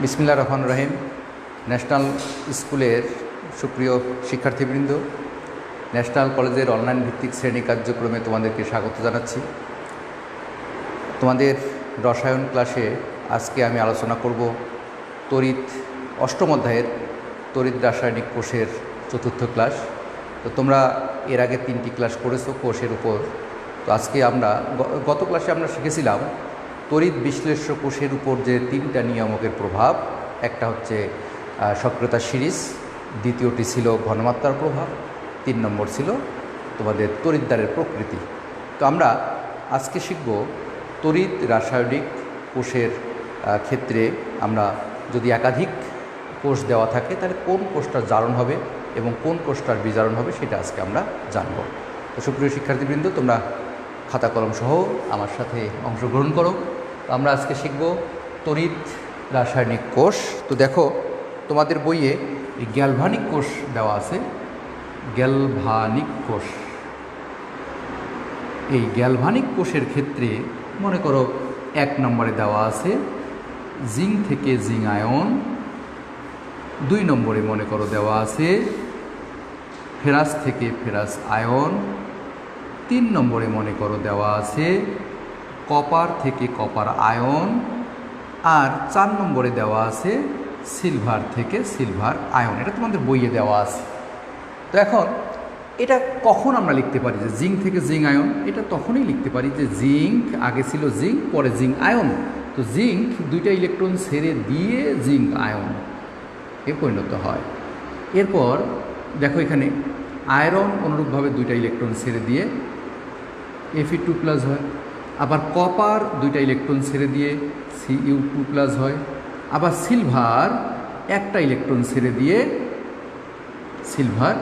বিসমিল্লা রহমান রহিম, national স্কুলের সুপ্রিয় শিক্ষার্থীবৃন্দ, ন্যাশনাল কলেজের অনলাইন ভিত্তিক শ্রেণি কার্যক্রমে তোমাদেরকে স্বাগত জানাচ্ছি। তোমাদের রসায়ন ক্লাসে আজকে আমি আলোচনা করব তড়িৎ অষ্টম অধ্যায়ের তড়িৎ রাসায়নিক কোষের চতুর্থ ক্লাস। তো তোমরা এর আগে তিনটি ক্লাস করেছ কোষের উপর। তো আজকে আমরা গত ক্লাসে আমরা শিখেছিলাম তড়িৎ বিশ্লেষ্য কোষের উপর যে তিনটা নিয়ামকের প্রভাব, একটা হচ্ছে সক্রিয়তা সিরিজ, দ্বিতীয়টি ছিল ঘনমাত্রার প্রভাব, তিন নম্বর ছিল তোমাদের তড়িৎদ্বারের প্রকৃতি। তো আমরা আজকে শিখব তড়িৎ রাসায়নিক কোষের ক্ষেত্রে আমরা যদি একাধিক কোষ দেওয়া থাকে, তাহলে কোন কোষটার জারণ হবে এবং কোন কোষটার বিজারণ হবে সেটা আজকে আমরা জানব। তো সুপ্রিয় শিক্ষার্থীবৃন্দ, তোমরা খাতা কলম সহ আমার সাথে অংশগ্রহণ করো। আমরা আজকে শিখব তড়িৎ রাসায়নিক কোষ। তো দেখো, তোমাদের বইয়ে এই গ্যালভানিক কোষ দেওয়া আছে। গ্যালভানিক কোষ। এই গ্যালভানিক কোষের ক্ষেত্রে মনে করো এক নম্বরে দেওয়া আছে জিঙ্ক থেকে জিং আয়ন। দুই নম্বরে মনে করো দেওয়া আছে ফেরাস থেকে ফেরাস আয়ন। তিন নম্বরে মনে করো দেওয়া আছে কপার থেকে কপার আয়ন আর চার নম্বরে দেওয়া আছে সিলভার থেকে সিলভার আয়ন। এটা তোমাদের বইয়ে দেওয়া আছে। তো এখন এটা কখন আমরা লিখতে পারি যে জিঙ্ক থেকে জিঙ্ক আয়ন? এটা তখনই লিখতে পারি যে জিঙ্ক আগে ছিল জিঙ্ক, পরে জিঙ্ক আয়ন। তো জিঙ্ক দুইটা ইলেকট্রন ছেড়ে দিয়ে জিঙ্ক আয়ন এ পরিণত হয়। এরপর দেখো এখানে আয়রন অনুরূপভাবে দুইটা ইলেকট্রন ছেড়ে দিয়ে এফি টু প্লাস হয়। আবার কপার দুইটা ইলেকট্রন ছেড়ে দিয়ে সি ইউ টু প্লাস হয়। আবার সিলভার একটা ইলেকট্রন ছেড়ে দিয়ে সিলভার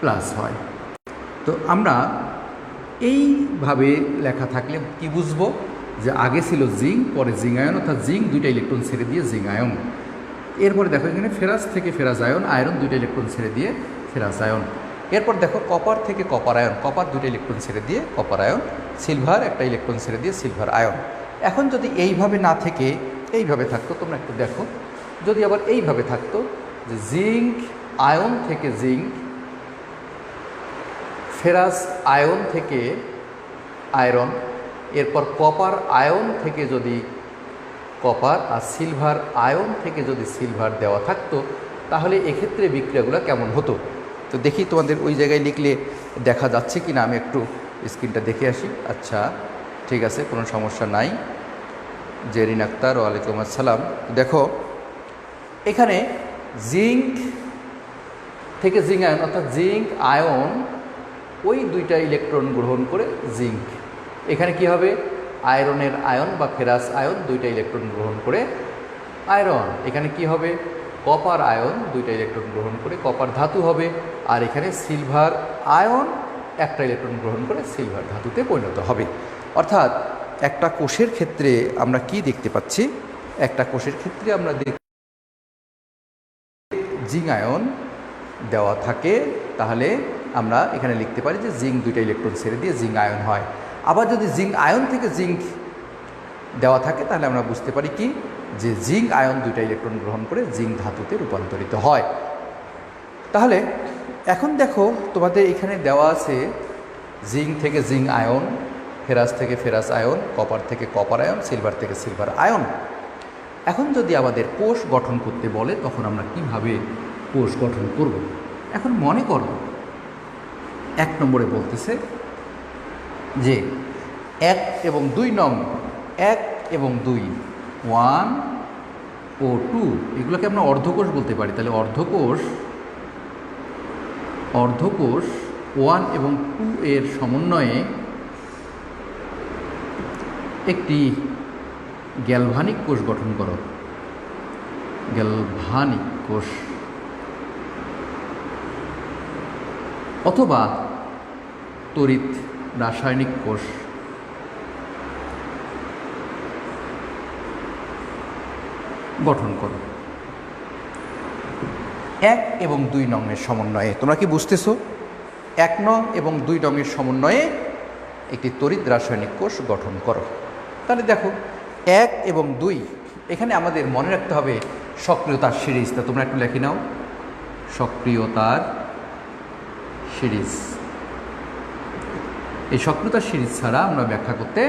প্লাস হয়। তো আমরা এইভাবে লেখা থাকলে কি বুঝব? যে আগে ছিল জিঙ্ক, পরে জিঙ্ক আয়ন অর্থাৎ জিঙ্ক দুইটা ইলেকট্রন ছেড়ে দিয়ে জিঙ্ক আয়ন এরপরে দেখো এখানে ফেরাস থেকে ফেরাস আয়ন আয়রন দুইটা ইলেকট্রন ছেড়ে দিয়ে ফেরাস আয়ন এরপর দেখো কপার থেকে কপার আয়ন কপার দুইটা ইলেকট্রন ছেড়ে দিয়ে কপার আয়ন সিলভার, একটা ইলেকট্রন ছেড়ে দিয়ে সিলভার আয়ন। এখন যদি এইভাবে না থেকে, এইভাবে থাকতো, তোমরা একটু দেখো। যদি আবার এইভাবে থাকতো, যে জিঙ্ক আয়ন থেকে জিঙ্ক, ফেরাস আয়ন থেকে আয়রন, এরপর কপার আয়ন থেকে যদি কপার আর সিলভার আয়ন থেকে যদি সিলভার দেওয়া থাকতো, তাহলে এক্ষেত্রে বিক্রিয়াগুলো কেমন হতো? তো দেখি তোমাদের ওই জায়গায় লিখলে দেখা যাচ্ছে কি না আমি একটু স্ক্রিনটা দেখে আসি। আচ্ছা ঠিক আছে, কোনো সমস্যা নাই। জেরিন আক্তার, ওয়ালাইকুম আসসালাম। দেখো, এখানে জিঙ্ক থেকে জিঙ্ক আয়ন, অর্থাৎ জিঙ্ক আয়ন, ওই দুইটা ইলেকট্রন গ্রহণ করে জিঙ্ক। এখানে কি হবে? আয়রনের আয়ন বা ফেরাস আয়ন দুইটা ইলেকট্রন গ্রহণ করে আয়রন। এখানে কি হবে? কপার আয়ন দুইটা ইলেকট্রন গ্রহণ করে, কপার ধাতু হবে। আর এখানে সিলভার আয়ন একটা ইলেকট্রন গ্রহণ করে সিলভার ধাতুতে পরিণত হবে। অর্থাৎ একটা কোষের ক্ষেত্রে আমরা কি দেখতে পাচ্ছি? একটা কোষের ক্ষেত্রে আমরা দেখ জিং আয়ন দেওয়া থাকে, তাহলে আমরা এখানে লিখতে পারি যে জিঙ্ক দুইটা ইলেকট্রন ছেড়ে দিয়ে জিঙ্ক আয়ন হয়। আবার যদি জিঙ্ক আয়ন থেকে জিঙ্ক দেওয়া থাকে, তাহলে আমরা বুঝতে পারি কি? যে জিঙ্ক আয়ন দুইটা ইলেকট্রন গ্রহণ করে জিঙ্ক ধাতুতে রূপান্তরিত হয়। তাহলে এখন দেখো তোমাদের এখানে দেওয়া আছে জিঙ্ক থেকে জিঙ্ক আয়ন, ফেরাস থেকে ফেরাস আয়ন, কপার থেকে কপার আয়ন, সিলভার থেকে সিলভার আয়ন। এখন যদি আমাদের কোষ গঠন করতে বলে, তখন আমরা কীভাবে কোষ গঠন করব? এখন মনে করো, এক নম্বরে বলতেছে যে এক এবং দুই নং, এক এবং দুই, ওয়ান ও টু, এগুলোকে আমরা অর্ধকোষ বলতে পারি। তাহলে অর্ধকোষ অর্ধকোষ ওয়ান এবং টু এর সমন্বয়ে একটি গ্যালভানিক কোষ গঠন করো। গ্যালভানিক কোষ। অথবা তড়িৎ রাসায়নিক কোষ। গঠন করো। এক এবং দুই নংয়ের সমন্বয়ে। তোমরা কি বুঝতেছো? এক নং এবং দুই নংয়ের সমন্বয়ে একটি তড়িৎ রাসায়নিক কোষ গঠন করো। তাহলে দেখো, এক এবং দুই, এখানে আমাদের মনে রাখতে হবে সক্রিয়তার সিরিজ। তা তোমরা একটু লেখি নাও। সক্রিয়তার সিরিজ। এই সক্রিয়তার সিরিজ ছাড়া আমরা ব্যাখ্যা করতে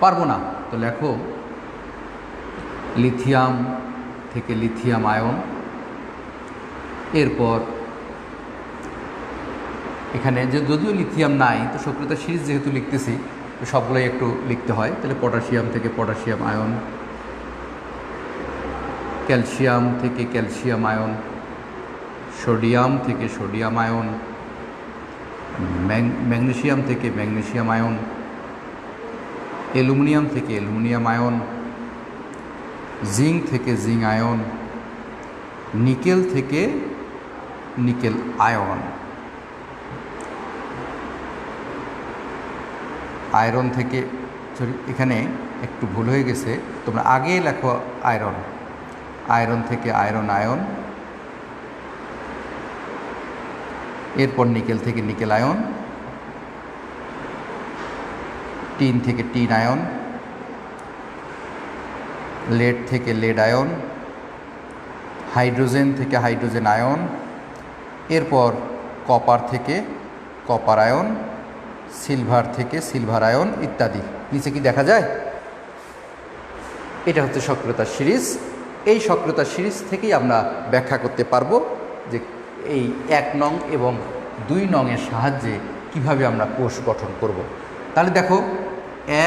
পারব না। তো লেখো, লিথিয়াম থেকে লিথিয়াম আয়ন এরপর এখানে যে যদিও লিথিয়াম নাই, তো সক্রিয়তার সিরিজ যেহেতু লিখতেছি, তো সবগুলোই একটু লিখতে হয়। তাহলে পটাশিয়াম থেকে পটাশিয়াম আয়ন, ক্যালসিয়াম থেকে ক্যালসিয়াম আয়ন, সোডিয়াম থেকে সোডিয়াম আয়ন, ম্যাং- ম্যাগনেসিয়াম থেকে ম্যাগনেসিয়াম আয়ন, অ্যালুমিনিয়াম থেকে অ্যালুমিনিয়াম আয়ন, জিঙ্ক থেকে জিঙ্ক আয়ন, নিকেল থেকে নিকেল আয়ন আয়রন থেকে সরি এখানে একটু ভুল হয়ে গেছে। তোমরা আগে লেখো আয়রন আয়রন থেকে আয়রন আয়ন এরপর নিকেল থেকে নিকেল আয়ন টিন থেকে টিন আয়ন লেড থেকে লেড আয়ন হাইড্রোজেন থেকে হাইড্রোজেন আয়ন এরপর কপার থেকে কপার আয়ন সিলভার থেকে সিলভার আয়ন ইত্যাদি। নিচে কি দেখা যায়? এটা হচ্ছে সক্রিয়তার সিরিজ। এই সক্রিয়তার সিরিজ থেকেই আমরা ব্যাখ্যা করতে পারব যে এই এক নং এবং দুই নংয়ের সাহায্যে কীভাবে আমরা কোষ গঠন করব। তাহলে দেখো,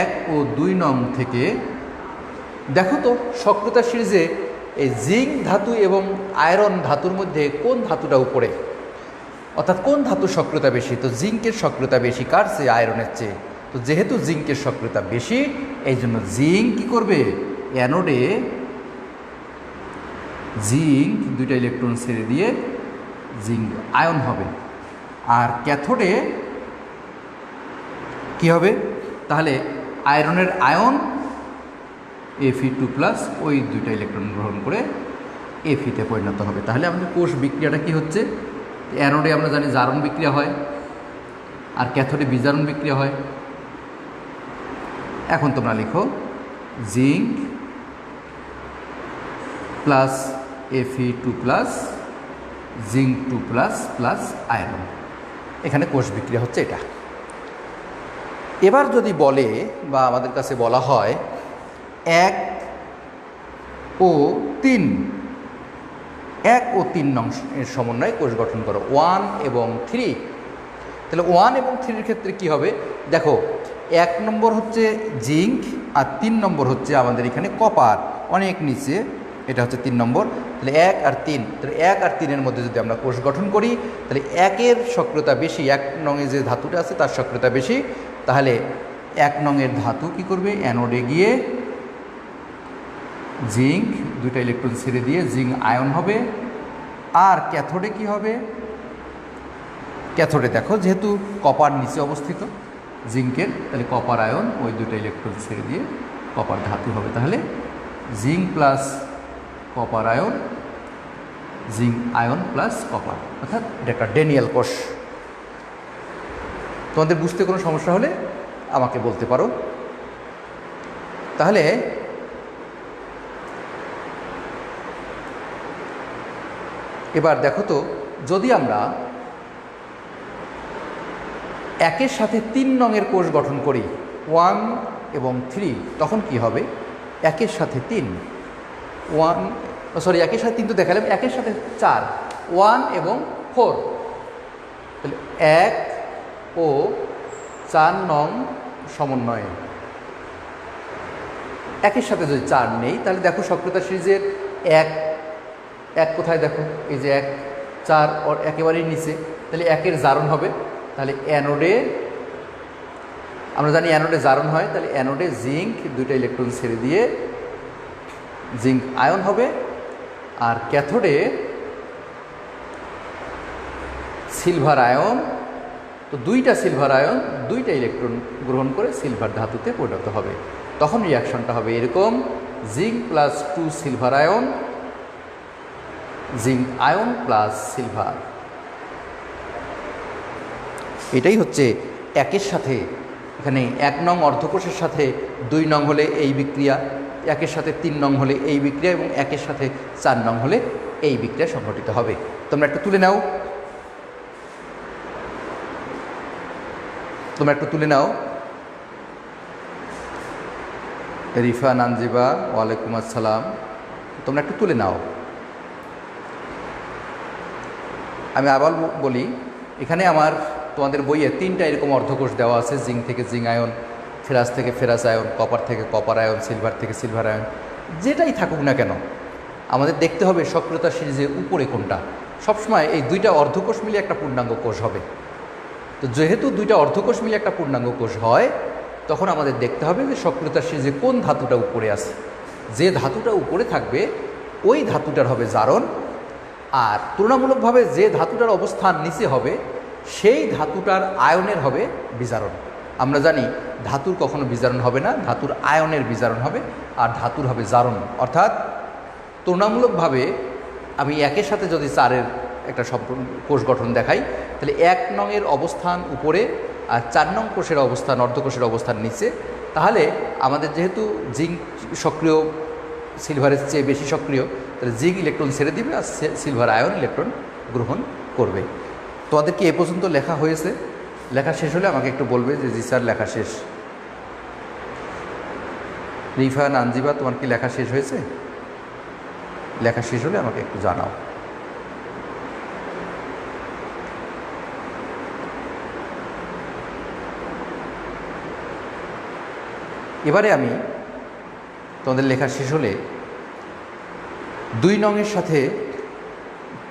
এক ও দুই নং থেকে, দেখো তো সক্রিয়তা সিরিজে এই জিঙ্ক ধাতু এবং আয়রন ধাতুর মধ্যে কোন ধাতুটা উপরে? অর্থাৎ কোন ধাতুর সক্রিয়তা বেশি? তো জিঙ্কের সক্রিয়তা বেশি। কার চেয়ে? আয়রনের চেয়ে। তো যেহেতু জিঙ্কের সক্রিয়তা বেশি এই জন্য জিঙ্ক কী করবে? অ্যানোডে জিঙ্ক দুইটা ইলেকট্রন ছেড়ে দিয়ে জিঙ্ক আয়ন হবে। আর ক্যাথোডে কি হবে? তাহলে আয়রনের আয়ন এফি টু প্লাস ওই দুইটা ইলেকট্রন গ্রহণ করে এফিতে পরিণত হবে। তাহলে আমাদের কোষ বিক্রিয়াটা কি হচ্ছে? অ্যানোডে আমরা জানি জারণ বিক্রিয়া হয় আর ক্যাথোডে বিজারণ বিক্রিয়া হয়। এখন তোমরা লিখো zinc plus F E two plus zinc two plus plus iron. এখানে কোষ বিক্রিয়া হচ্ছে এটা। এবার যদি বলে বা আমাদের কাছে বলা হয় এক ও তিন এক ও তিন নং এর সমন্বয়ে কোষ গঠন করো। ওয়ান এবং থ্রি। তাহলে ওয়ান এবং থ্রির ক্ষেত্রে কি হবে? দেখো, এক নম্বর হচ্ছে জিঙ্ক আর তিন নম্বর হচ্ছে আমাদের এখানে কপার। অনেক নিচে, এটা হচ্ছে তিন নম্বর। তাহলে এক আর তিন। তাহলে এক আর তিনের মধ্যে যদি আমরা কোষ গঠন করি, তাহলে একের সক্রিয়তা বেশি, এক নঙে যে ধাতুটা আছে তার সক্রিয়তা বেশি। তাহলে এক নঙের ধাতু কি করবে? অ্যানোডে গিয়ে জিঙ্ক, দুইটা ইলেকট্রন ছেড়ে দিয়ে জিঙ্ক আয়ন হবে। আর ক্যাথোডে কি হবে? ক্যাথোডে দেখো, যেহেতু কপার নিচে অবস্থিত, জিঙ্কের, তাহলে কপার আয়ন, ওই দুটো ইলেকট্রন ছেড়ে দিয়ে কপার ধাতু হবে। তাহলে zinc plus copper ion, zinc ion plus copper, অর্থাৎ এটা একটা ডেনিয়াল কোষ। তোমাদের বুঝতে কোনো সমস্যা হলে আমাকে বলতে পারো। তাহলে এবার দেখো তো, যদি আমরা একের সাথে তিন রঙের কোষ গঠন করি, ওয়ান এবং থ্রি, তখন কি হবে? একের সাথে তিন, ওয়ান সরি, একের সাথে তিন তো দেখালাম, একের সাথে চার, ওয়ান এবং ফোর। তাহলে এক ও চার নং সমন্বয়ে। একের সাথে যদি চার নেই, তাহলে দেখো সক্রিয়তা সিরিজের এক এক কোথায় দেখো, এই যে এক, চার, ওর একেবারেই নিচে, তাহলে একের জারণ হবে, তাহলে অ্যানোডে, আমরা জানি অ্যানোডে জারণ হয়, তাহলে অ্যানোডে জিঙ্ক, দুইটা ইলেকট্রন ছেড়ে দিয়ে জিঙ্ক আয়ন হবে, আর ক্যাথোডে সিলভার আয়ন, তো দুইটা সিলভার আয়ন, দুইটা ইলেকট্রন গ্রহণ করে সিলভার ধাতুতে পরিণত হবে। তখন রিয়াকশনটা হবে এরকম, zinc plus two silver ion zinc ion plus silver. এটাই হচ্ছে একের সাথে, এখানে এক নং অর্ধকোষের সাথে দুই নং হলে এই বিক্রিয়া, একের সাথে তিন নং হলে এই বিক্রিয়া এবং একের সাথে চার নং হলে এই বিক্রিয়া সংঘটিত হবে। তোমরা একটু তুলে নাও। তোমরা একটু তুলে নাও। রিফা নানজিবা, ওয়ালাইকুম আসসালাম। তোমরা একটু তুলে নাও। আমি আবার বলি, এখানে আমার তোমাদের বইয়ে তিনটা এরকম অর্ধকোষ দেওয়া আছে, জিঙ্ক থেকে জিঙ্ক আয়ন, ফেরাস থেকে ফেরাস আয়ন, কপার থেকে কপার আয়ন, সিলভার থেকে সিলভার আয়ন, যেটাই থাকুক না কেন, আমাদের দেখতে হবে সক্রিয়তা সিরিজের উপরে কোনটা। সবসময় এই দুইটা অর্ধকোষ মিলে একটা পূর্ণাঙ্গ কোষ হবে। তো যেহেতু দুইটা অর্ধকোষ মিলে একটা পূর্ণাঙ্গ কোষ হয়, তখন আমাদের দেখতে হবে যে সক্রিয়তা সিরিজে কোন ধাতুটা উপরে আছে। যে ধাতুটা উপরে থাকবে, ওই ধাতুটার হবে জারণ আর তুলনামূলকভাবে যে ধাতুটার অবস্থান নিচে হবে, সেই ধাতুটার আয়নের হবে বিজারণ। আমরা জানি ধাতুর কখনো বিজারণ হবে না, ধাতুর আয়নের বিজারণ হবে আর ধাতুর হবে জারণ। অর্থাৎ তুলনামূলকভাবে আমি একের সাথে যদি চারের একটা কোষ গঠন দেখাই, তাহলে এক নংয়ের অবস্থান উপরে আর চার নং কোষের অবস্থান অর্ধকোষের অবস্থান নিচে। তাহলে আমাদের যেহেতু জিঙ্ক সক্রিয় সিলভারের চেয়ে বেশি সক্রিয়, তাহলে জিঙ্ক ইলেকট্রন ছেড়ে দিবে আর সিলভার আয়ন ইলেকট্রন গ্রহণ করবে। তোমাদের কি এ পর্যন্ত লেখা হয়েছে। লেখা শেষ হলে আমাকে একটু বলবে যে, জি স্যার, লেখা শেষ। রিফা, নানজিবা, তোমার কি লেখা শেষ হয়েছে? লেখা শেষ হলে আমাকে একটু জানাও। এবারে আমি তোমাদের লেখা শেষ হলে দুই নংয়ের সাথে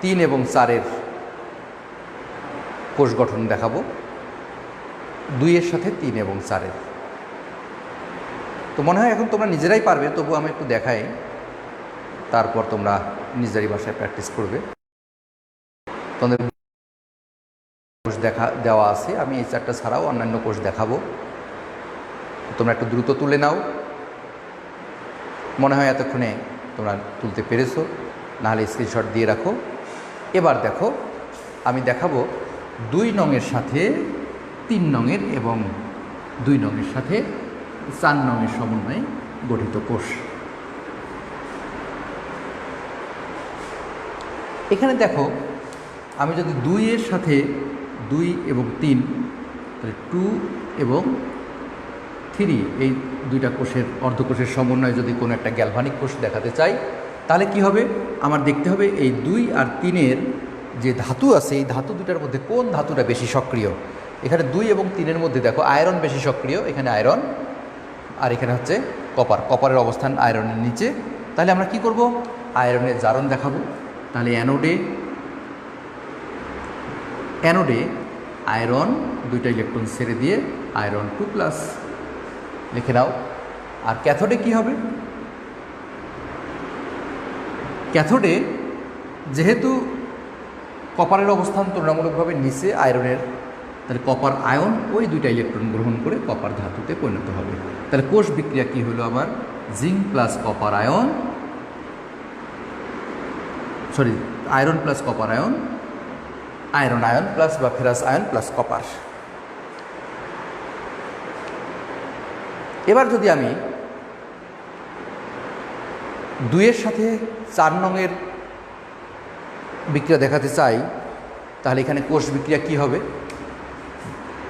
তিন এবং চারের কোষ গঠন দেখাবো। দুইয়ের সাথে তিন এবং চারের। তো মনে হয় এখন তোমরা নিজেরাই পারবে, তবু আমি একটু দেখাই, তারপর তোমরা নিজেরই ভাষায় প্র্যাকটিস করবে। তোমাদের কোষ দেখা, দেওয়া আছে, আমি এই চারটা ছাড়াও অন্যান্য কোষ দেখাবো। তোমরা একটু দ্রুত তুলে নাও। মনে হয় এতক্ষণে তোমরা তুলতে পেরেছ। নাহলে স্ক্রিনশট দিয়ে রাখো। এবার দেখো, আমি দেখাবো দুই নঙের সাথে তিন নঙের এবং দুই নঙের সাথে চার নঙের সমন্বয়ে গঠিত কোষ। এখানে দেখো, আমি যদি দুইয়ের সাথে দুই এবং তিন, তাহলে টু এবং থ্রি এই দুইটা কোষের, অর্ধকোষের সমন্বয়ে যদি কোনো একটা গ্যালভানিক কোষ দেখাতে চাই, তাহলে কি হবে? আমার দেখতে হবে এই দুই আর তিনের যে ধাতু আছে, এই ধাতু দুটার মধ্যে কোন ধাতুটা বেশি সক্রিয়? এখানে দুই এবং তিনের মধ্যে দেখো আয়রন বেশি সক্রিয়, এখানে আয়রন আর এখানে হচ্ছে কপার কপারের অবস্থান আয়রনের নিচে। তাহলে আমরা কি করব? আয়রনের জারণ দেখাবো। তাহলে অ্যানোডে অ্যানোডে আয়রন দুইটা ইলেকট্রন ছেড়ে দিয়ে আয়রন টু প্লাস লিখে নাও। আর ক্যাথোডে কি হবে? ক্যাথোডে যেহেতু কপারের অবস্থান তুলনামূলকভাবে নিচে আয়রনের, তাহলে কপার আয়ন ওই দুইটা ইলেকট্রন গ্রহণ করে কপার ধাতুতে পরিণত হবে। তাহলে কোষ বিক্রিয়া কি হলো আমার zinc plus copper ion, sorry, iron plus copper ion, iron ion plus বা ফেরাস আয়ন প্লাস কপার। এবার যদি আমি দুইয়ের সাথে চার নংয়ের বিক্রিয়া দেখাতে চাই, তাহলে এখানে কোষ বিক্রিয়া কি হবে?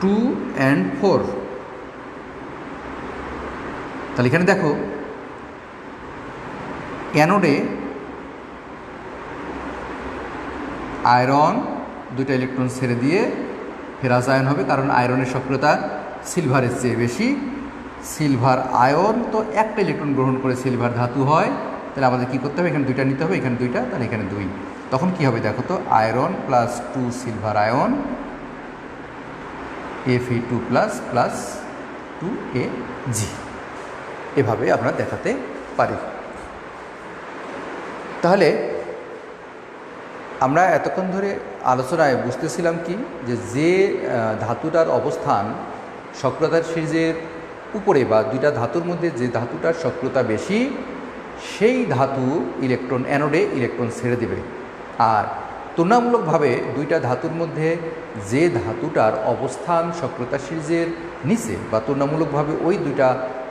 Two and four. তাহলে এখানে দেখো অ্যানোডে আয়রন, দুইটা ইলেকট্রন ছেড়ে দিয়ে ফেরাস আয়ন হবে, কারণ আয়রনের সক্রিয়তা সিলভারের চেয়ে বেশি। সিলভার আয়ন, তো একটা ইলেকট্রন গ্রহণ করে সিলভার ধাতু হয়, তাহলে আমাদের কী করতে হবে? এখানে দুইটা নিতে হবে, এখানে দুইটা, তাহলে এখানে দুই। তখন কি হবে দেখো তো, iron plus two silver ion F E two plus plus two A G এভাবে আমরা দেখাতে পারি। তাহলে আমরা এতক্ষণ ধরে আলোচনায় বুঝতেছিলাম কি, যে যে ধাতুটার অবস্থান সক্রিয়তার সিরিজের উপরে বা দুইটা ধাতুর মধ্যে যে ধাতুটার সক্রিয়তা বেশি, সেই ধাতু ইলেকট্রন অ্যানোডে ইলেকট্রন ছেড়ে দেবে। আর তুলনামূলকভাবে দুইটা ধাতুর মধ্যে যে ধাতুটার অবস্থান সক্রিয়তা সিরিজের নিচে বা তুলনামূলকভাবে ওই দুইটা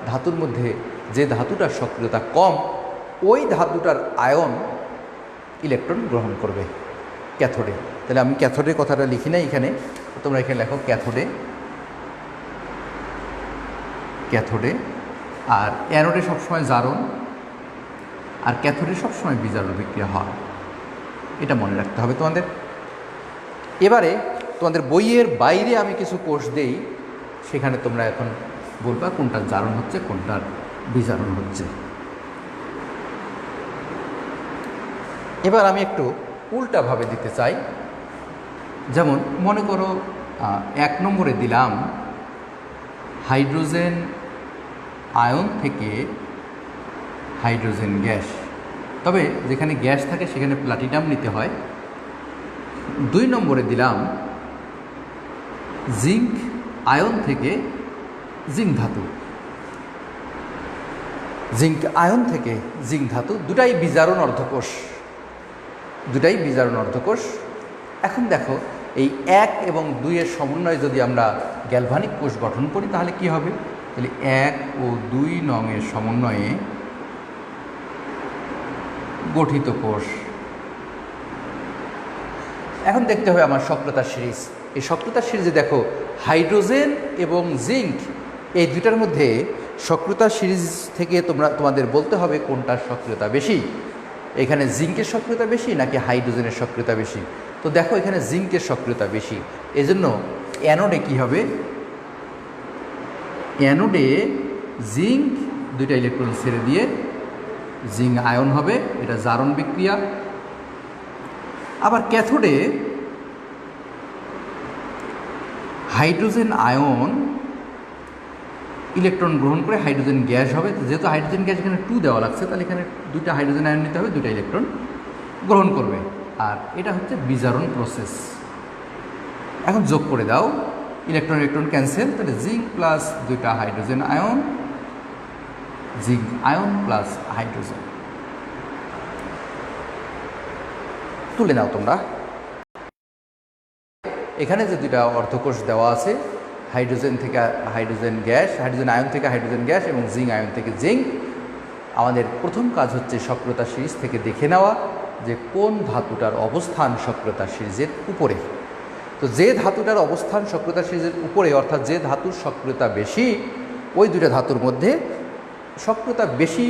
ধাতুর মধ্যে যে ধাতুটার সক্রিয়তা কম, ওই ধাতুটার আয়ন ইলেকট্রন গ্রহণ করবে ক্যাথোডে। তাহলে আমি ক্যাথোডের কথাটা লিখি না এখানে, তোমরা এখানে লেখো ক্যাথোডে। ক্যাথোডে, আর অ্যানোডে সবসময় জারণ, আর ক্যাথোডে সবসময় বিজারণ বিক্রিয়া হয়। এটা মনে রাখতে হবে তোমাদের। এবারে তোমাদের বইয়ের বাইরে আমি কিছু কোর্স দেই, সেখানে তোমরা এখন বলবা কোনটার জারণ হচ্ছে কোনটার বিজারণ হচ্ছে। এবার আমি একটু উল্টাভাবে দিতে চাই। যেমন মনে করো এক নম্বরে দিলাম হাইড্রোজেন আয়ন থেকে হাইড্রোজেন গ্যাস। তবে যেখানে গ্যাস থাকে, সেখানে প্লাটিনাম নিতে হয়। দুই নম্বরে দিলাম জিঙ্ক আয়ন থেকে জিঙ্ক ধাতু। জিঙ্ক আয়ন থেকে জিঙ্ক ধাতু, দুটাই বিজারণ অর্ধকোষ। দুটাই বিজারণ অর্ধকোষ। এখন দেখো এই এক এবং দুইয়ের সমন্বয়ে যদি আমরা গ্যালভানিক কোষ গঠন করি, তাহলে কি হবে? তাহলে এক ও দুই নংয়ের সমন্বয়ে গঠিত কোষ। এখন দেখতে হবে আমার সক্রিয়তা সিরিজ। এই সক্রিয়তা সিরিজে দেখো হাইড্রোজেন এবং জিঙ্ক, এই দুইটার মধ্যে সক্রিয়তা সিরিজ থেকে তোমরা, তোমাদের বলতে হবে কোনটার সক্রিয়তা বেশি। এখানে জিঙ্কের সক্রিয়তা বেশি নাকি হাইড্রোজেনের সক্রিয়তা বেশি? তো দেখো এখানে জিঙ্কের সক্রিয়তা বেশি। এজন্য অ্যানোডে কি হবে? অ্যানোডে জিঙ্ক, দুইটা ইলেকট্রন ছেড়ে দিয়ে জিঙ্ক আয়ন হবে, এটা জারণ বিক্রিয়া। আবার ক্যাথোডে হাইড্রোজেন আয়ন, ইলেকট্রন গ্রহণ করে হাইড্রোজেন গ্যাস হবে। যেহেতু হাইড্রোজেন গ্যাস এখানে টু দেওয়া লাগছে, তাহলে এখানে দুইটা হাইড্রোজেন আয়ন নিতে হবে, দুইটা ইলেকট্রন গ্রহণ করবে। আর এটা হচ্ছে বিজারণ প্রসেস এখন যোগ করে দাও। ইলেকট্রন ইলেকট্রন ক্যান্সেল তাহলে জিঙ্ক প্লাস দুইটা hydrogen ion zinc ion plus hydrogen তুলে নাও তোমরা। এখানে যে দুইটা অর্ধকোষ দেওয়া আছে হাইড্রোজেন থেকে হাইড্রোজেন গ্যাস হাইড্রোজেন আয়ন থেকে হাইড্রোজেন গ্যাস এবং জিঙ্ক আয়ন থেকে জিঙ্ক আমাদের প্রথম কাজ হচ্ছে সক্রিয়তা সিরিজ থেকে দেখে নেওয়া। যে কোন ধাতুটার অবস্থান সক্রিয়তা সিরিজের উপরে। তো যে ধাতুটার অবস্থান সক্রিয়তা সিরিজের উপরে, অর্থাৎ যে ধাতুর সক্রিয়তা বেশি, ওই দুইটা ধাতুর মধ্যে সক্রিয়তা বেশি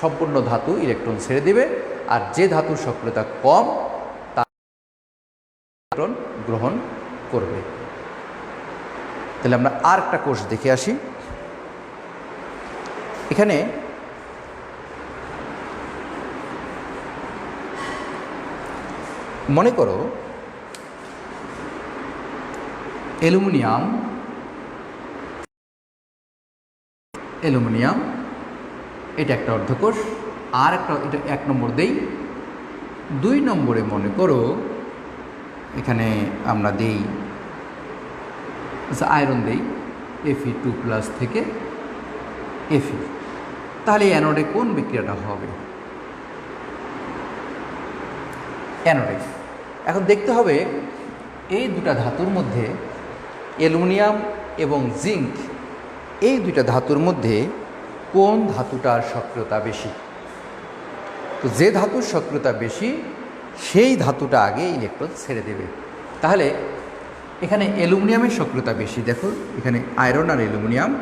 সম্পূর্ণ ধাতু ইলেকট্রন ছেড়ে দেবে, আর যে ধাতুর সক্রিয়তা কম তা গ্রহণ করবে। তাহলে আমরা আর একটা কোর্স দেখে আসি। এখানে মনে করো, অ্যালুমিনিয়াম অ্যালুমিনিয়াম, এটা একটা অর্ধকোষ, আর একটা, এটা এক নম্বর দেই। দুই নম্বরে মনে করো, এখানে আমরা দেই আচ্ছা আয়রন দেই এফি টু প্লাস থেকে এফি তাহলে অ্যানোডে কোন বিক্রিয়াটা হবে? অ্যানোডে এখন দেখতে হবে এই দুটা ধাতুর মধ্যে অ্যালুমিনিয়াম এবং জিঙ্ক, এই দুইটা ধাতুর মধ্যে কোন ধাতুটার সক্রিয়তা বেশি? তো যে ধাতুর সক্রিয়তা বেশি, সেই ধাতুটা আগে ইলেকট্রন ছেড়ে দেবে। তাহলে এখানে অ্যালুমিনিয়ামের সক্রিয়তা বেশি, দেখো, এখানে আয়রন আর অ্যালুমিনিয়াম,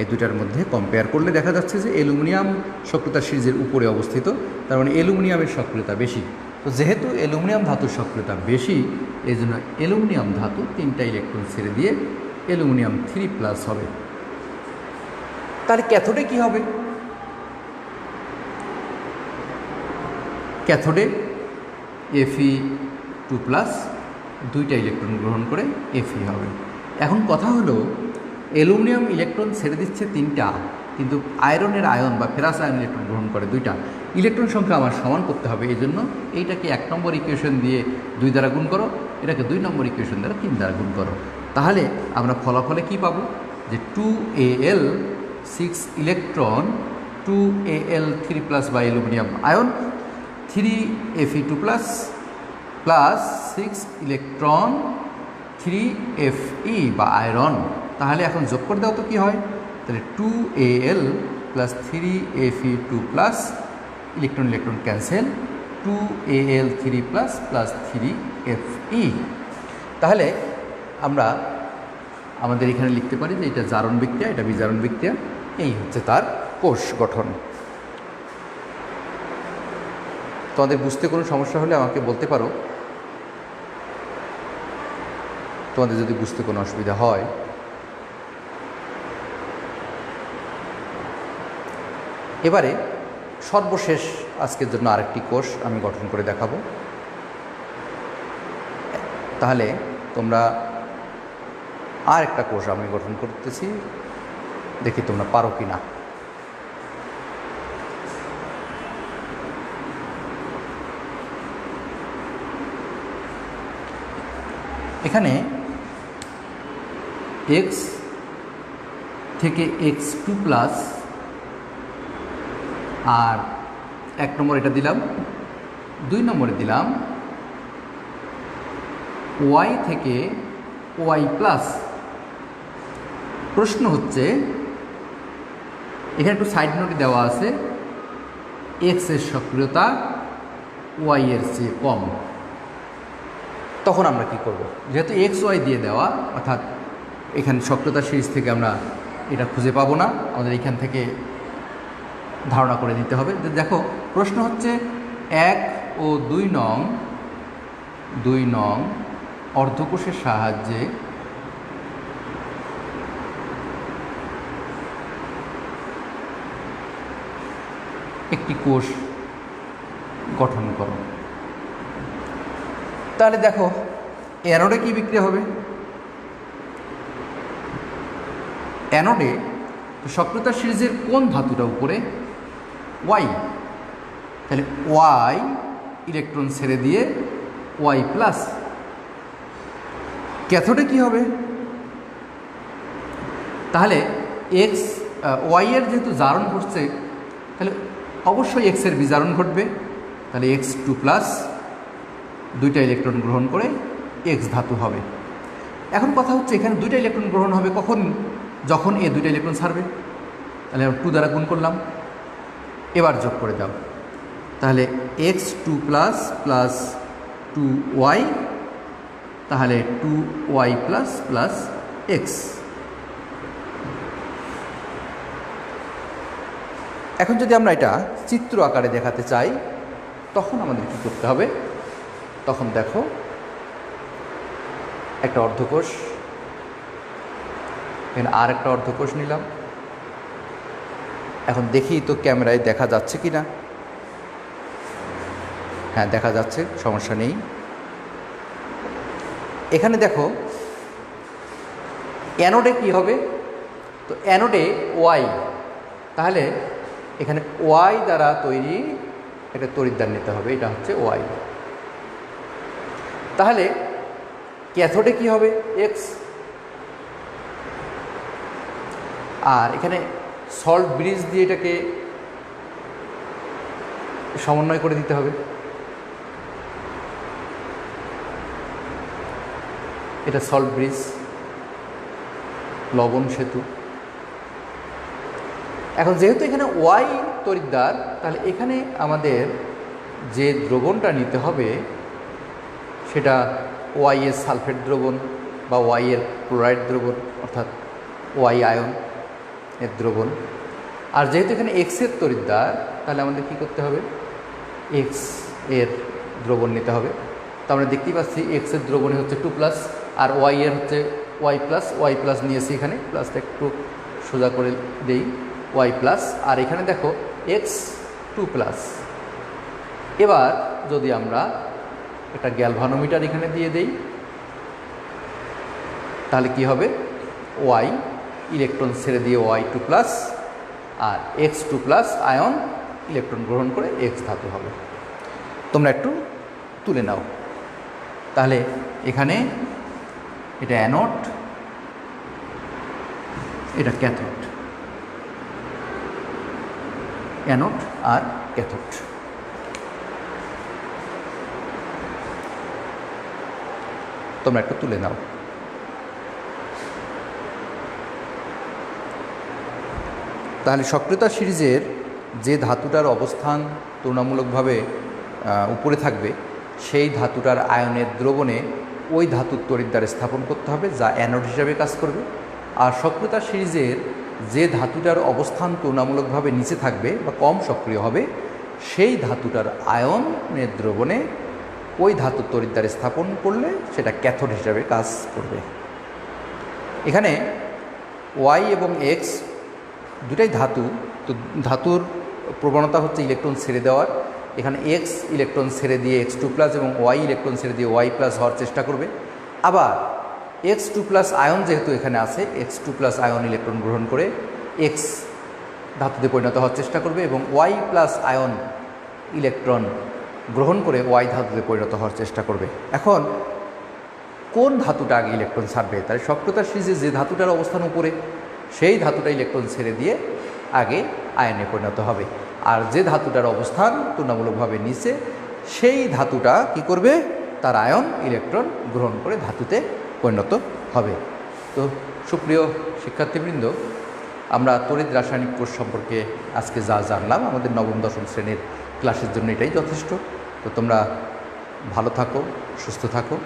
এই দুটার মধ্যে কম্পেয়ার করলে দেখা যাচ্ছে যে অ্যালুমিনিয়াম সক্রিয়তা সিরিজের উপরে অবস্থিত, তার মানে অ্যালুমিনিয়ামের সক্রিয়তা বেশি। তো যেহেতু অ্যালুমিনিয়াম ধাতুর সক্রিয়তা বেশি এই জন্য অ্যালুমিনিয়াম ধাতু তিনটা ইলেকট্রন ছেড়ে দিয়ে অ্যালুমিনিয়াম থ্রি প্লাস হবে। তাহলে ক্যাথোডে কি হবে? ক্যাথোডে এফি টু প্লাস দুইটা ইলেকট্রন গ্রহণ করে এফি হবে। এখন কথা হলো, অ্যালুমিনিয়াম ইলেকট্রন ছেড়ে দিচ্ছে তিনটা, কিন্তু আয়রনের আয়ন বা ফেরাস আয়ন ইলেকট্রন গ্রহণ করে দুইটা। ইলেকট্রন সংখ্যা আমার সমান করতে হবে এই জন্য এইটাকে এক নম্বর ইকুয়েশন দিয়ে দুই দ্বারা গুণ করো, এটাকে দুই নম্বর ইকুয়েশন দ্বারা তিন দ্বারা গুণ করো। তাহলে আমরা ফলাফলে কি পাবো? যে two A L six electron two A L three plus বা aluminium ion three F E two plus plus six electron three F E বা আয়রন তাহলে এখন যোগ করে দাও তো কী হয়? তাহলে two A L plus three F E two plus electron electron cancel two A L three plus plus three F E তাহলে আমরা আমাদের এখানে লিখতে পারি যে এটা জারণ বিক্রিয়া, এটা বিজারণ বিক্রিয়া। এই হচ্ছে তার কোষ গঠন। তোমাদের বুঝতে কোনো সমস্যা হলে আমাকে বলতে পারো। তোমাদের যদি বুঝতে কোনো অসুবিধা হয়। এবারে সর্বশেষ আজকের জন্য আরেকটি কোষ আমি গঠন করে দেখাবো। তাহলে তোমরা আর একটা কোষ আমি গঠন করতেছি, দেখি তোমরা পারো কি না এখানে এক্স থেকে এক্স টু প্লাস আর এক নম্বর এটা দিলাম, দুই নম্বরে দিলাম ওয়াই থেকে ওয়াই প্লাস। প্রশ্ন হচ্ছে, এখানে একটু সাইড নোটে দেওয়া আছে, এক্সের সক্রিয়তা, ওয়াই এর চেয়ে কম। তখন আমরা কি করব? যেহেতু এক্স, ওয়াই দিয়ে দেওয়া, অর্থাৎ এখানে সক্রিয়তা সিরিজ থেকে আমরা এটা খুঁজে পাবো না, আমাদের এখান থেকে ধারণা করে নিতে হবে। দেখো, প্রশ্ন হচ্ছে এক ও দুই নং দুই নং অর্ধকোষের সাহায্যে একটি কোষ গঠন করো। তাহলে দেখো, অ্যানোডে কি বিক্রি হবে? অ্যানোডে সক্রিয়তা সিরিজের কোন ধাতুটা উপরে ওয়াই। তাহলে ওয়াই ইলেকট্রন ছেড়ে দিয়ে ওয়াই প্লাস ক্যাথোডে কি হবে? তাহলে এক্স ওয়াই এর যেহেতু জারণ ঘটছে, তাহলে অবশ্যই এক্সের বিজারণ ঘটবে। তাহলে এক্স টু প্লাস দুইটা ইলেকট্রন গ্রহণ করে এক্স ধাতু হবে। এখন কথা হচ্ছে এখানে দুইটা ইলেকট্রন গ্রহণ হবে কখন? যখন এ দুইটা ইলেকট্রন ছাড়বে। তাহলে টু দ্বারা গুণ করলাম। এবার যোগ করে দাও। তাহলে X two plus plus two Y তাহলে two Y plus plus X এখন যদি আমরা এটা চিত্র আকারে দেখাতে চাই, তখন আমাদের কী করতে হবে? তখন দেখো, একটা অর্ধকোষ এখানে আর একটা অর্ধকোষ নিলাম। এখন দেখি তো ক্যামেরায় দেখা যাচ্ছে কি না। হ্যাঁ দেখা যাচ্ছে, সমস্যা নেই। এখানে দেখো, অ্যানোডে কি হবে? তো অ্যানোডে ওয়াই, তাহলে এখানে ওয়াই দ্বারা তৈরি একটা তরিদ্দার নিতে হবে, এটা হচ্ছে ওয়াই। তাহলে ক্যাথোডে কি হবে? এক্স। আর এখানে সল্ট ব্রিজ দিয়ে এটাকে সমন্বয় করে দিতে হবে। এটা সল্ট ব্রিজ লবণ, সেতু। এখন যেহেতু এখানে ওয়াই তরিদ্দার তাহলে এখানে আমাদের যে দ্রবণটা নিতে হবে, সেটা ওয়াই এর সালফেট দ্রবণ বা ওয়াই এর ক্লোরাইড দ্রবণ, অর্থাৎ ওয়াই আয়ন। এর দ্রবণ। আর যেহেতু এখানে এক্সের তরিদ্দার তাহলে আমাদের কী করতে হবে? এক্সের দ্রবণ নিতে হবে। তো আমরা দেখতেই পাচ্ছি এক্সের দ্রবণে হচ্ছে টু প্লাস আর ওয়াই এর হচ্ছে ওয়াই প্লাস ওয়াই প্লাস নিয়েছি এখানে। প্লাসটা একটু সোজা করে দেই। ওয়াই প্লাস আর এখানে দেখো এক্স টু প্লাস এবার যদি আমরা একটা গ্যালভানোমিটার এখানে দিয়ে দেই, তাহলে কি হবে? ওয়াই ইলেকট্রন ছেড়ে দিয়ে ওয়াই টু প্লাস আর X two plus ion electron গ্রহণ করে এক্স ধাতু হবে। তোমরা একটু তুলে নাও। তাহলে এখানে এটা অ্যানোড এটা ক্যাথোড অ্যানোড আর ক্যাথোড তোমরা একটু তুলে নাও। তাহলে সক্রিয়তা সিরিজের যে ধাতুটার অবস্থান তুলনামূলকভাবে উপরে থাকবে, সেই ধাতুটার আয়নের দ্রবণে ওই ধাতুর তড়িৎ দ্বারে স্থাপন করতে হবে, যা অ্যানোড হিসাবে কাজ করবে। আর সক্রিয়তা সিরিজের যে ধাতুটার অবস্থান তুলনামূলকভাবে নিচে থাকবে বা কম সক্রিয় হবে, সেই ধাতুটার আয়নের দ্রবণে ওই ধাতুর তড়িৎ দ্বারে স্থাপন করলে সেটা ক্যাথোড হিসাবে কাজ করবে। এখানে ওয়াই এবং এক্স দুটাই ধাতু। তো ধাতুর প্রবণতা হচ্ছে ইলেকট্রন ছেড়ে দেওয়ার। এখানে এক্স ইলেকট্রন ছেড়ে দিয়ে এক্স টু প্লাস এবং ওয়াই ইলেকট্রন ছেড়ে দিয়ে ওয়াই প্লাস হওয়ার চেষ্টা করবে। আবার এক্স টু প্লাস আয়ন যেহেতু এখানে আছে X two plus ion electron গ্রহণ করে এক্স ধাতুতে পরিণত হওয়ার চেষ্টা করবে এবং ওয়াই প্লাস আয়ন ইলেকট্রন গ্রহণ করে ওয়াই ধাতুতে পরিণত হওয়ার চেষ্টা করবে। এখন, কোন ধাতুটা আগে ইলেকট্রন ছাড়বে? তাই সক্রিয়তার সিরিজে যে ধাতুটার অবস্থান উপরে সেই ধাতুটা ইলেকট্রন ছেড়ে দিয়ে আগে আয়নে পরিণত হবে। আর যে ধাতুটার অবস্থান তুলনামূলকভাবে নিচে, সেই ধাতুটা কি করবে? তার আয়ন ইলেকট্রন গ্রহণ করে ধাতুতে পরিণত হবে। তো সুপ্রিয় শিক্ষার্থীবৃন্দ, আমরা তড়িৎ রাসায়নিক কোষ সম্পর্কে আজকে যা জানলাম, আমাদের নবম, দশম শ্রেণির ক্লাসের জন্য এটাই যথেষ্ট। তো তোমরা ভালো থাকো, সুস্থ থাকো,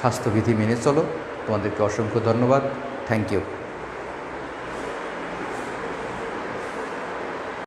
স্বাস্থ্যবিধি মেনে চলো। তোমাদেরকে অসংখ্য ধন্যবাদ। Thank you.